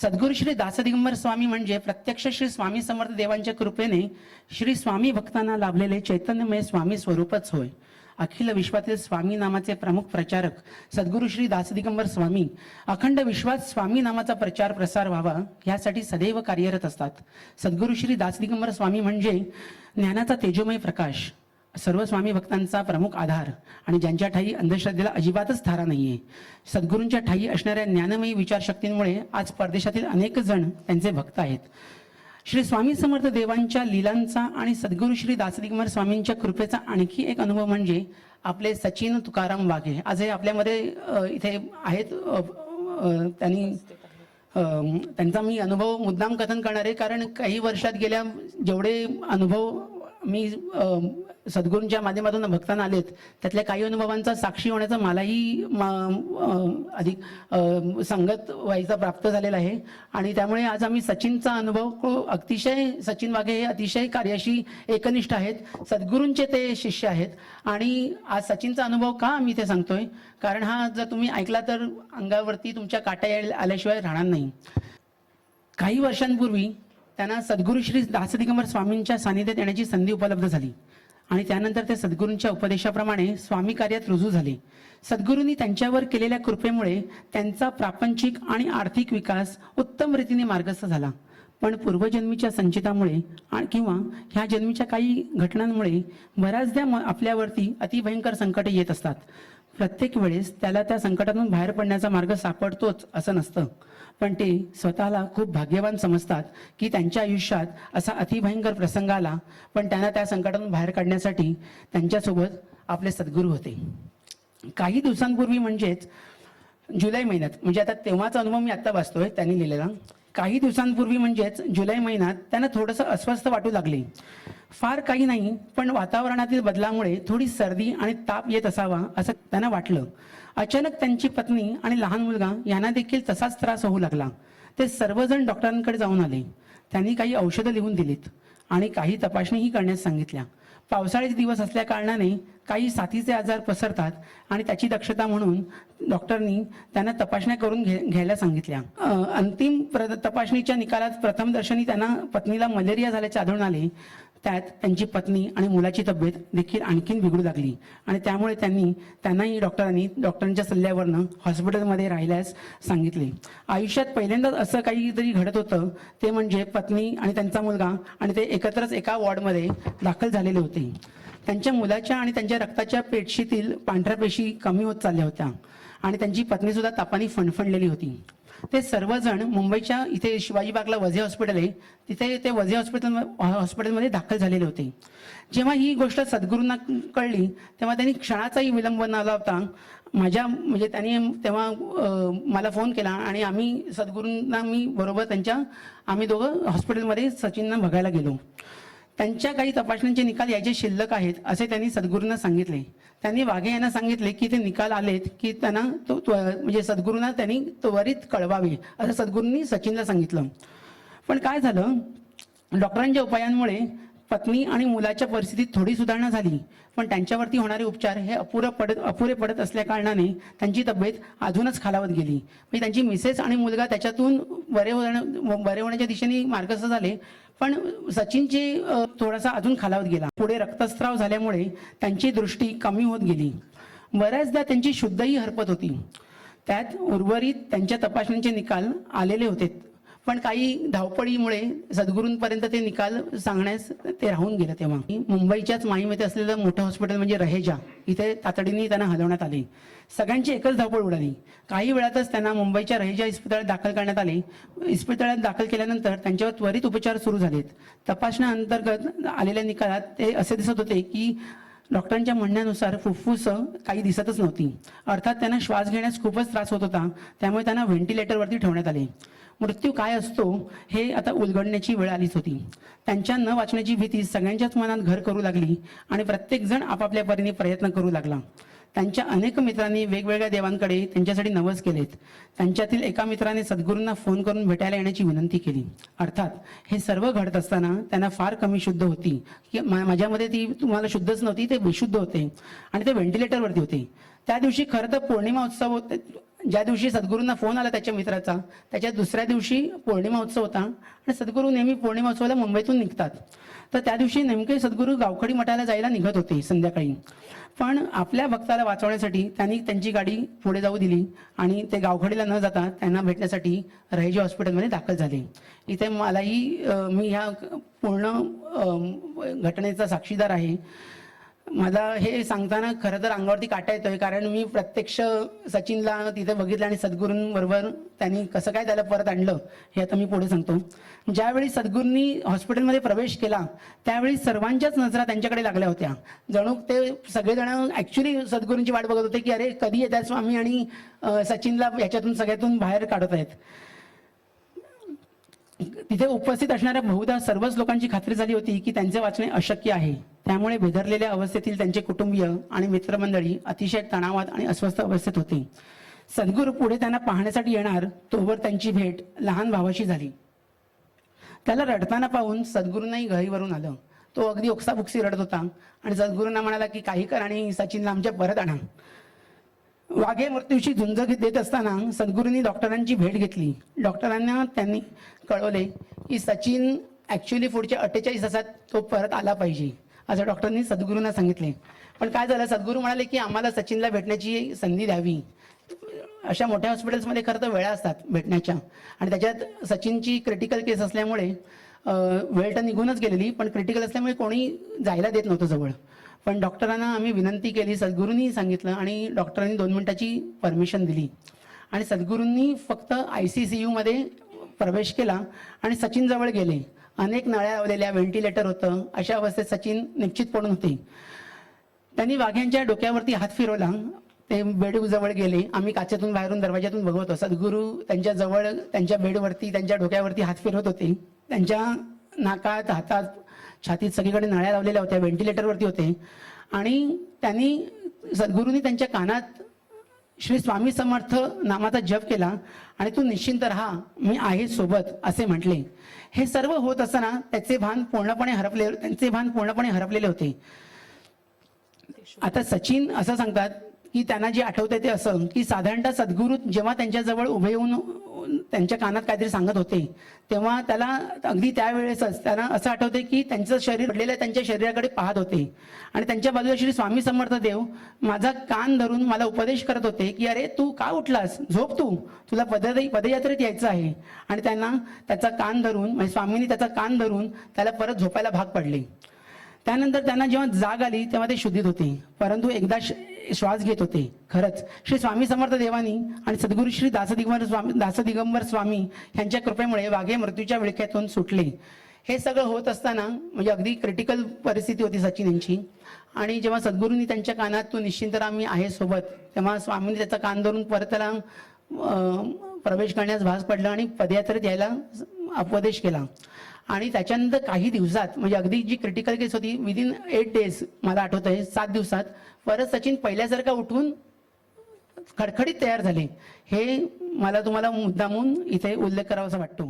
सद्गुरू श्री दासदिगंबर स्वामी म्हणजे प्रत्यक्ष श्री स्वामी समर्थ देवांच्या कृपेने श्री स्वामी भक्तांना लाभलेले चैतन्यमय स्वामी स्वरूपच होय. अखिल विश्वातील स्वामी नामाचे प्रमुख प्रचारक सद्गुरू श्री दासदिगंबर स्वामी अखंड विश्वात स्वामी नामाचा प्रचार प्रसार व्हावा यासाठी सदैव कार्यरत असतात. सद्गुरू श्री दासदिगंबर स्वामी म्हणजे ज्ञानाचा तेजोमय प्रकाश. सर्व स्वामी भक्तांचा प्रमुख आधार. आणि ज्यांच्या ठाई अंधश्रद्धेला अजिबातच थारा आहे सद्गुरूंच्या ठाई असणाऱ्या ज्ञानमयी विचारशक्तींमुळे आज परदेशातील अनेक जण त्यांचे भक्त आहेत. श्री स्वामी समर्थ देवांच्या लीलांचा आणि सद्गुरू श्री दासदिगमर स्वामींच्या कृपेचा आणखी एक अनुभव म्हणजे आपले सचिन तुकाराम वाघे. आज हे आपल्यामध्ये इथे आहेत त्यांनी त्यांचा मी अनुभव मुद्दाम कथन करणार. आहे कारण काही वर्षात गेल्या जेवढे अनुभव मी सद्गुरूंच्या माध्यमातून भक्तांना आलेत. त्यातल्या काही अनुभवांचा साक्षी होण्याचा मलाही मा अधिक संगत व्हायचा प्राप्त झालेला आहे. आणि त्यामुळे आज आम्ही सचिनचा अनुभव अतिशय सचिन वाघे हे अतिशय कार्याशी एकनिष्ठ आहेत. सद्गुरूंचे ते शिष्य आहेत. आणि आज सचिनचा अनुभव का आम्ही ते सांगतोय? कारण हा जर तुम्ही ऐकला तर अंगावरती तुमच्या काटा यायला- आल्याशिवाय राहणार नाही. काही वर्षांपूर्वी त्यांना सद्गुरू श्री दासदिगंबर स्वामींच्या सानिध्यात येण्याची संधी उपलब्ध झाली. आणि त्यानंतर ते सद्गुरूंच्या उपदेशाप्रमाणे स्वामी कार्यात रुजू झाले. सद्गुरूंनी त्यांच्यावर केलेल्या कृपेमुळे त्यांचा प्रापंचिक आणि आर्थिक विकास उत्तम रीतीने मार्गस्थ झाला. पण पूर्वजन्मीच्या संचितामुळे किंवा ह्या जन्मीच्या काही घटनांमुळे बऱ्याचदा आपल्यावरती अतिभयंकर संकटे येत असतात. प्रत्येक वेळेस त्याला त्या संकटातून बाहेर पडण्याचा मार्ग सापडतोच असं नसतं. पण ते स्वतःला खूप भाग्यवान समजतात की त्यांच्या आयुष्यात असा अतिभयंकर प्रसंग आला पण त्यांना त्या संकटातून बाहेर काढण्यासाठी त्यांच्यासोबत आपले सद्गुरू होते. काही दिवसांपूर्वी म्हणजेच जुलै महिन्यात म्हणजे आता तेव्हाचा अनुभव मी आत्ता वाचतोय त्यांनी लिहिलेला. काही दिवसांपूर्वी म्हणजेच जुलै महिन्यात त्यांना थोडंसं अस्वस्थ वाटू लागले. फार काही नाही पण वातावरणातील बदलामुळे थोडी सर्दी आणि ताप येत असावा असं त्यांना वाटलं. अचानक त्यांची पत्नी आणि लहान मुलगा यांना देखील तसाच त्रास होऊ लागला. ते सर्वजण डॉक्टरांकडे जाऊन आले. त्यांनी काही औषधं लिहून दिलीत आणि काही तपासणीही करण्यास सांगितल्या. पावसाळ्याचे दिवस असल्या कारणाने काही साथीचे आजार पसरतात आणि त्याची दक्षता म्हणून डॉक्टरनी त्यांना तपासण्या करून घे घ्यायला सांगितल्या. अंतिम प्र तपासणीच्या निकालात प्रथमदर्शनी त्यांना पत्नीला मलेरिया झाल्याचे आढळून आले. त्यात त्यांची पत्नी आणि मुलाची तब्येत देखील आणखीन बिघडू लागली. आणि त्यामुळे त्यांनी त्यांनाही डॉक्टरांनी डॉक्टरांच्या सल्ल्यावरनं हॉस्पिटलमध्ये राहिल्यास सांगितले. आयुष्यात पहिल्यांदाच असं काहीतरी घडत होतं ते म्हणजे पत्नी आणि त्यांचा मुलगा आणि ते एकत्रच एका वॉर्डमध्ये दाखल झालेले होते. त्यांच्या मुलाच्या आणि त्यांच्या रक्ताच्या पेशीतील पांढऱ्या पेशी कमी होत चालल्या होत्या. आणि त्यांची पत्नीसुद्धा तापाने फणफणलेली होती. ते सर्वजण मुंबईच्या इथे शिवाजी बागला वझे हॉस्पिटल आहे. तिथे ते वझे हॉस्पिटल हॉस्पिटलमध्ये दाखल झालेले होते. जेव्हा ही गोष्ट सद्गुरूंना कळली तेव्हा त्यांनी क्षणाचाही विलंब न लावता माझ्या म्हणजे त्यांनी तेव्हा मला फोन केला आणि आम्ही सद्गुरूंना मी बरोबर त्यांच्या आम्ही दोघं हॉस्पिटलमध्ये सचिनना बघायला गेलो. त्यांच्या काही तपासण्यांचे निकाल याचे शिल्लक आहेत असे त्यांनी सद्गुरूंना सांगितले. त्यांनी वाघे यांना सांगितले की ते निकाल आलेत की त्यांना तो म्हणजे सद्गुरूंना त्यांनी त्वरित कळवावे असं सद्गुरूंनी सचिनला सांगितलं. पण काय झालं? डॉक्टरांच्या उपायांमुळे पत्नी आणि मुलाच्या परिस्थितीत थोडी सुधारणा झाली पण त्यांच्यावरती होणारे उपचार हे अपुरं पडत अपुरे पडत असल्या कारणाने त्यांची तब्येत अजूनच खालावत गेली. म्हणजे त्यांची मिसेस आणि मुलगा त्याच्यातून बरे होण्या बरे होण्याच्या दिशेने मार्गस्थ झाले पण सचिनची थोडासा अजून खालावत गेला. पुढे रक्तस्राव झाल्यामुळे त्यांची दृष्टी कमी होत गेली. बऱ्याचदा त्यांची शुद्धही हरपत होती. त्यात उर्वरित त्यांच्या तपासणीचे निकाल आलेले होते. पण काही धावपळीमुळे सद्गुरूंपर्यंत ते निकाल सांगण्यास ते राहून गेलं तेव्हा. मुंबईच्याच माहीमध्ये असलेलं मोठं हॉस्पिटल म्हणजे रहेजा इथे तातडीने त्यांना हलवण्यात आले. सगळ्यांची एकच धावपळ उडाली. काही वेळातच त्यांना मुंबईच्या रहेजा इस्पितळात दाखल करण्यात आले. इस्पितळात दाखल केल्यानंतर त्यांच्यावर त्वरित उपचार सुरू झालेत. तपासण्याअंतर्गत आलेल्या निकालात ते असे दिसत होते की डॉक्टरांच्या म्हणण्यानुसार फुफ्फुस काही दिसतच नव्हती. अर्थात त्यांना श्वास घेण्यास खूपच त्रास होत होता. त्यामुळे त्यांना व्हेंटिलेटरवरती ठेवण्यात आले. मृत्यू काय असतो हे आता उलगडण्याची वेळ आलीच होती. त्यांच्या न वाचण्याची भीती सगळ्यांच्याच मनात घर करू लागली आणि प्रत्येकजण आपापल्या परीने प्रयत्न करू लागला. त्यांच्या अनेक मित्रांनी वेगवेगळ्या देवांकडे त्यांच्यासाठी नवस केलेत. त्यांच्यातील एका मित्राने सद्गुरूंना फोन करून भेटायला येण्याची विनंती केली. अर्थात हे सर्व घडत असताना त्यांना फार कमी शुद्ध होती. की माझ्यामध्ये ती तुम्हाला शुद्धच नव्हती ते बेशुद्ध होते. आणि ते व्हेंटिलेटरवरती होते. त्या दिवशी खरं तर पौर्णिमा उत्सव होते ज्या दिवशी सद्गुरूंना फोन आला त्याच्या मित्राचा त्याच्या दुसऱ्या दिवशी पौर्णिमा उत्सव होता. आणि सद्गुरू नेहमी पौर्णिमा उत्सवाला मुंबईतून निघतात. तर त्या दिवशी नेमके सद्गुरू गावखडी मठाला जायला निघत होते संध्याकाळी. पण आपल्या भक्ताला वाचवण्यासाठी त्यांनी त्यांची गाडी पुढे जाऊ दिली आणि ते गावखडीला न जाता त्यांना भेटण्यासाठी रहिजी हॉस्पिटलमध्ये दाखल झाले. इथे मलाही मी ह्या पूर्ण घटनेचा साक्षीदार आहे. मला हे सांगताना खरं तर अंगावरती काटा येतोय कारण मी प्रत्यक्ष सचिनला तिथे बघितलं आणि सद्गुरूंबरोबर त्यांनी कसं काय त्याला परत आणलं हे आता मी पुढे सांगतो. ज्यावेळी सद्गुरूंनी हॉस्पिटलमध्ये प्रवेश केला त्यावेळी सर्वांच्याच नजरा त्यांच्याकडे लागल्या होत्या. जणू ते सगळेजण ॲक्च्युली सद्गुरूंची वाट बघत होते की अरे कधी येतात स्वामी आणि सचिनला याच्यातून सगळ्यातून बाहेर काढत आहेत तिथे उपस्थित असणाऱ्या बहुधा सर्वच लोकांची खात्री झाली होती की त्यांचे वाचणे अशक्य आहे. त्यामुळे बेदरलेल्या अवस्थेतील त्यांचे कुटुंबीय आणि मित्रमंडळी अतिशय तणावात आणि अस्वस्थ अवस्थेत होते. सद्गुरू पुढे त्यांना पाहण्यासाठी येणार तोवर त्यांची भेट लहान भावाशी झाली. त्याला रडताना पाहून सद्गुरूंनाही घरीवरून आलं. तो अगदी ओक्साबुक्सी रडत होता आणि सद्गुरूंना म्हणाला की काही कर आणि सचिनला आमच्या परत आणा. वाघे मृत्यूशी झुंज घेत देत असताना सद्गुरूंनी डॉक्टरांची भेट घेतली. डॉक्टरांना त्यांनी कळवले की सचिन ॲक्च्युली पुढच्या अठ्ठेचाळीस तासात तो परत आला पाहिजे असं डॉक्टरांनी सद्गुरूंना सांगितले. पण काय झालं? सद्गुरू म्हणाले की आम्हाला सचिनला भेटण्याची संधी द्यावी. अशा मोठ्या हॉस्पिटल्समध्ये खरं तर वेळा असतात भेटण्याच्या. आणि त्याच्यात सचिनची क्रिटिकल केस असल्यामुळे वेळ तर निघूनच गेलेली पण क्रिटिकल असल्यामुळे कोणी जायला देत नव्हतं जवळ. पण डॉक्टरांना आम्ही विनंती केली सद्गुरूंनी सांगितलं आणि डॉक्टरांनी दोन मिनिटाची परमिशन दिली. आणि सद्गुरूंनी फक्त आय सी सी यूमध्ये प्रवेश केला आणि सचिनजवळ गेले. अनेक नळ्या लावलेल्या व्हेंटिलेटर होतं अशा अवस्थेत सचिन निश्चित पडून होते. त्यांनी वाघ्यांच्या डोक्यावरती हात फिरवला. ते बेडजवळ गेले. आम्ही काचेतून बाहेरून दरवाजातून बघत होतो. सद्गुरू त्यांच्या जवळ त्यांच्या बेडवरती त्यांच्या डोक्यावरती हात फिरवत होते. त्यांच्या नाकात हातात छातीत सगळीकडे नळ्या लावलेल्या होत्या व्हेंटिलेटरवरती होते. आणि त्यांनी सद्गुरूंनी त्यांच्या कानात श्री स्वामी समर्थ नामाचा जप केला आणि तू निश्चिंत राहा मी आहे सोबत असे म्हटले. हे सर्व होत असताना त्याचे भान पूर्णपणे हरपले त्यांचे भान पूर्णपणे हरपलेले होते. आता सचिन असं सांगतात की त्यांना जे आठवते ते असं की साधारणतः सद्गुरू जेव्हा त्यांच्याजवळ उभे येऊन त्यांच्या कानात काहीतरी सांगत होते. तेव्हा त्याला अगदी त्यावेळेसच त्यांना असं आठवते की त्यांचं शरीर पडलेलं त्यांच्या शरीराकडे पाहत होते. आणि त्यांच्या बाजूला श्री स्वामी समर्थ देव माझा कान धरून मला उपदेश करत होते की अरे तू का उठलास? झोप तू. तुला पद पदयात्रेत यायचं आहे. आणि त्यांना त्याचा कान धरून म्हणजे स्वामींनी त्याचा कान धरून त्याला परत झोपायला भाग पडले. त्यानंतर त्यांना जेव्हा जाग आली तेव्हा ते शुद्धीत होते. परंतु एकदा श- श्वास घेत होते. खरंच. श्री स्वामी समर्थ देवानी आणि सद्गुरू श्री दासदिगंबर स्वामी दासदिगंबर स्वामी यांच्या कृपेमुळे वाघे मृत्यूच्या विळख्यातून सुटले. हे सगळं होत असताना म्हणजे अगदी क्रिटिकल परिस्थिती होती सचिन यांची. आणि जेव्हा सद्गुरूंनी त्यांच्या कानात तू निश्चिंत राहा आहे सोबत तेव्हा स्वामींनी त्याचा कान धरून परत त्याला प्रवेश करण्यास भास पडला आणि पदयात्रेत यायला उपदेश केला. आणि त्याच्यानंतर काही दिवसात म्हणजे अगदी जी क्रिटिकल केस होती विदिन एट डेज मला आठवत आहे सात दिवसात परत सचिन पहिल्यासारखा उठून खडखडीत तयार झाले. हे मला तुम्हाला मुद्दामून इथे उल्लेख करावासा वाटतो.